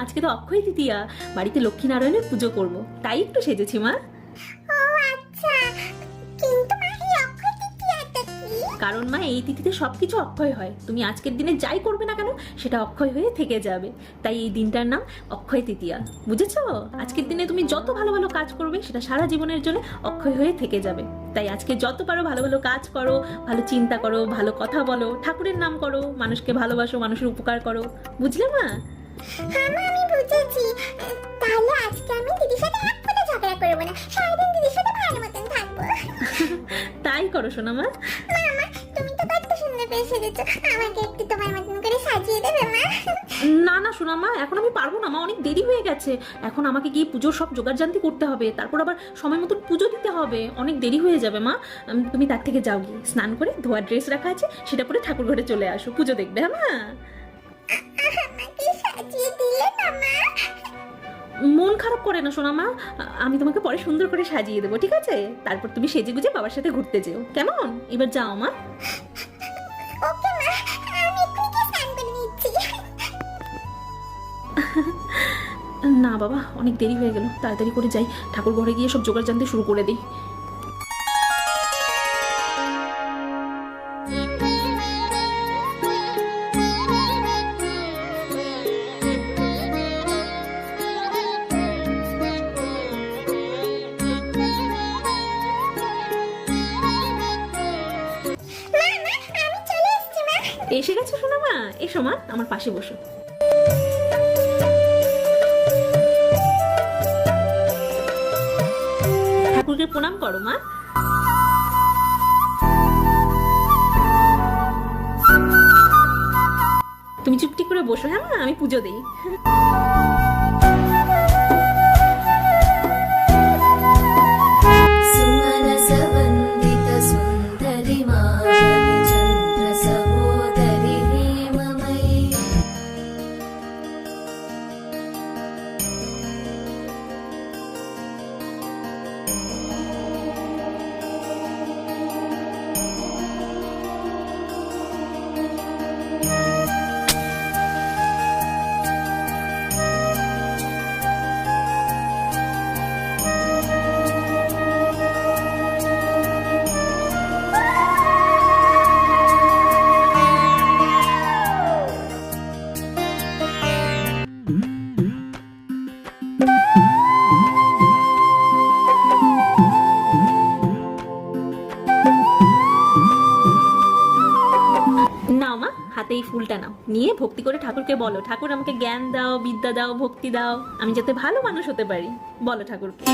আজকে তো অক্ষয় তৃতীয়া বাড়িতে লক্ষ্মীনারায়ণের পুজো করব। তাই একটু সেজেছি মা। আচ্ছা। মা কারণ মা এই তিথিতে সব কিছু অক্ষয় হয়। তুমি আজকের দিনে যাই করবে না কেন সেটা অক্ষয় হয়ে থেকে যাবে। তাই এই দিনটার নাম অক্ষয় তৃতীয়া বুঝেছ? আজকের দিনে তুমি যত ভালো ভালো কাজ করবে সেটা সারা জীবনের জন্য অক্ষয় হয়ে থেকে যাবে। তাই আজকে যত পারো ভালো ভালো কাজ করো ভালো চিন্তা করো ভালো কথা বলো ঠাকুরের নাম করো মানুষকে ভালোবাসো মানুষের উপকার করো। বুঝলে মা? হ্যাঁ মা আমি বুঝেছি। তাহলে আজকে আমি দিদির সাথে এক ফোঁটা ঝগড়া করব না। সারাদিন দিদির সাথে ভালো মতন থাকব। তাই করো শোনা মা মামা তুমি তো কত সুন্দর করে সেজেছো। আমাকে একটু তোমার মতন করে সাজিয়ে দেবে মা? না না শোনা মা এখন আমি পারব না মা অনেক দেরি হয়ে গেছে। এখন আমাকে গিয়ে পুজোর সব জোগাড়জান্তি করতে হবে। তারপর আবার সময় মতন পুজো দিতে হবে। অনেক দেরি হয়ে যাবে মা। তুমি তার থেকে যাও গিয়ে। স্নান করে ধোয়া ড্রেস রাখা আছে সেটা পরে ঠাকুর ঘরে চলে আসো। পুজো দেখবে হ্যাঁ মা? আমাকে সাজিয়ে দিলে না মা মন খারাপ করে না শোনা মা আমি তোমাকে পরে সুন্দর করে সাজিয়ে দেবো ঠিক আছে? তারপর তুমি সেজে গুজে বাবার সাথে ঘুরতে যেও কেমন? এবার যাও মা না বাবা অনেক দেরি হয়ে গেল তাড়াতাড়ি করে যাই। ঠাকুর ঘরে গিয়ে সব জোগাড় জানতে শুরু করে দিই। এসে গেছো শোনা মা এসো মা, আমার পাশে বসো। ঠাকুরকে প্রণাম করো মা। তুমি চুপটি করে বসো হ্যাঁ মা? আমি পুজো দিই। ভক্তি করে ঠাকুরকে বলো। ঠাকুর আমাকে জ্ঞান দাও, বিদ্যা দাও, ভক্তি দাও। আমি যাতে ভালো মানুষ হতে পারি। বলো ঠাকুরকে।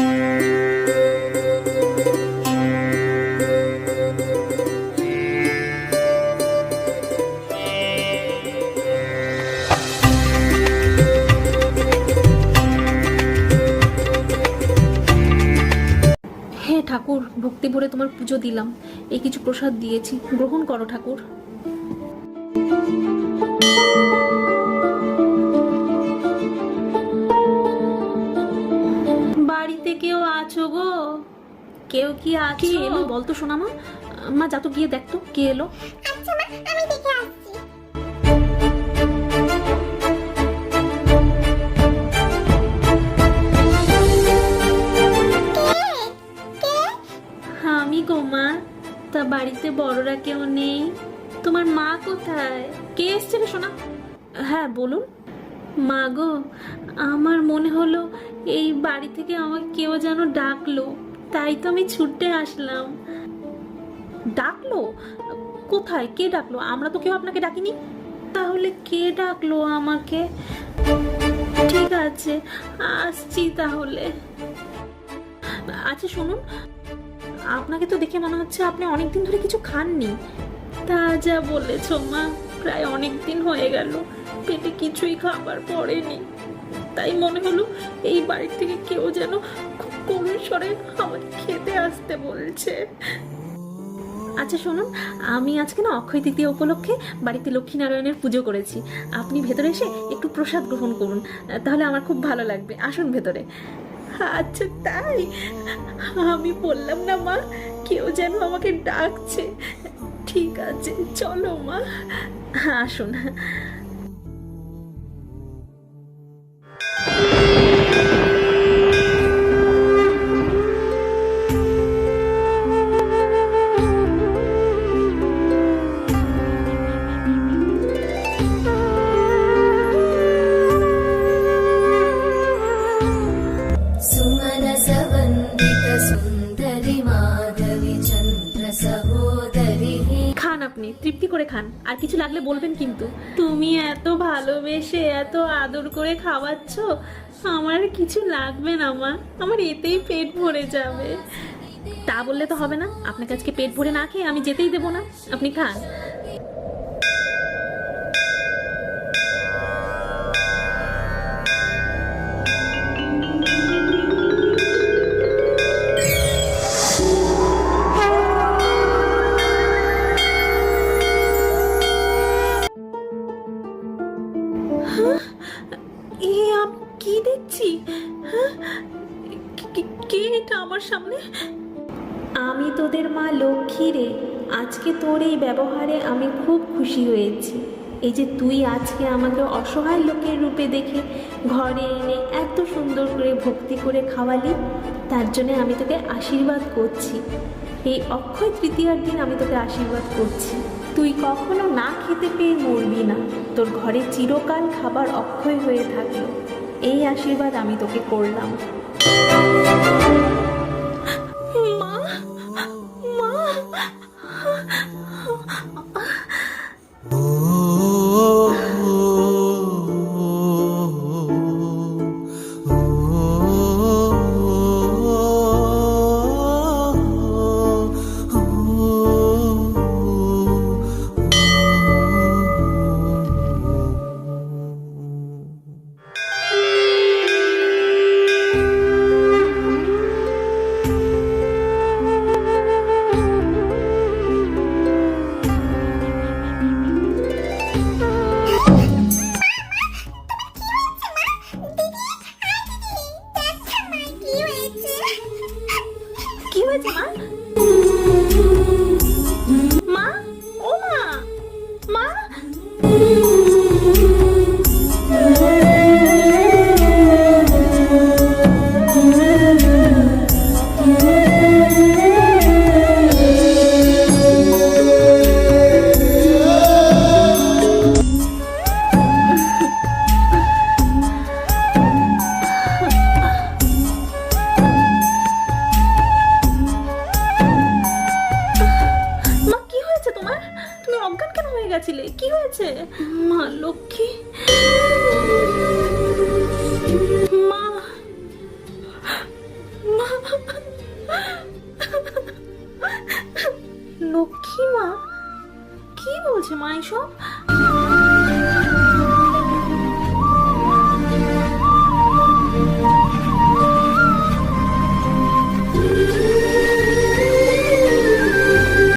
ঠাকুর, ভক্তি ভরে তোমার পুজো দিলাম। এই কিছু প্রসাদ দিয়েছি। গ্রহণ করো ঠাকুর। বাড়িতে কেউ আছো গো? কেউ কি আছে? এলো? বলতো শোনা মা মা যা তো গিয়ে দেখতো কে এলো? আচ্ছা মা আমি দেখে আসছি। কে? কে? আমি গো মা। তা বাড়িতে বড়রা কেউ নেই? তোমার মা কোথায়? কে এসছে রে সোনা? হ্যাঁ বলুন। মা গো, আমার মনে হলো এই বাড়ি থেকে আমাকে কেউ যেন ডাকলো, তাই তো আমি ছুটে আসলাম। ডাকলো? কোথায়? কে ডাকলো? আমরা তো কেউ আপনাকে ডাকিনি। তাহলে কে ডাকলো আমাকে? ঠিক আছে, আসছি তাহলে। আচ্ছা শুনুন, আপনাকে তো দেখে মনে হচ্ছে আপনি অনেক দিন ধরে কিছু খাননি। তা যা বলেছ, মা। প্রায় অনেক দিন হয়ে গেল। পেটে কিছুই খাবার পড়েনি। তাই মনে হলো এই বাড়ি থেকে কেউ যেন খুব করুণ স্বরে আমাকে খেতে আসতে বলছে। আচ্ছা শুনুন আমি আজকে না অক্ষয় তৃতীয়া উপলক্ষে বাড়িতে লক্ষ্মীনারায়ণের পুজো করেছি। আপনি ভেতরে এসে একটু প্রসাদ গ্রহণ করুন তাহলে আমার খুব ভালো লাগবে। আসুন ভেতরে। আচ্ছা তাই? আমি বললাম না মা কেউ যেন আমাকে ডাকছে। ঠিক আছে চলো মা। আসুন। তৃপ্তি করে খান। আর কিছু লাগলে বলবেন কিন্তু। তুমি এত ভালোবেসে এত আদর করে খাওয়াচ্ছ, আমার কিছু লাগবে না, মা। আমার এতেই পেট ভরে যাবে। তা বললে তো হবে না। আপনাকে আজকে পেট ভরে না খেয়ে আমি যেতেই দেবো না। আপনি খান। লক্ষ্মী রে, আজকে তোর এই ব্যবহারে আমি খুব খুশি হয়েছি। এই যে তুই আজকে আমাকে অসহায় লোকের রূপে দেখে ঘরে এনে এত সুন্দর করে ভক্তি করে খাওয়ালি, তার জন্য আমি তোকে আশীর্বাদ করছি। এই অক্ষয় তৃতীয়ার দিন আমি তোকে আশীর্বাদ করছি। তুই কখনো না খেতে পেয়ে মরবি না। তোর ঘরে চিরকাল খাবার অক্ষয় হয়ে থাকল। এই আশীর্বাদ আমি তোকে করলাম। কি হয়েছে লক্ষ্মী মা? কি বলছে মা এসব?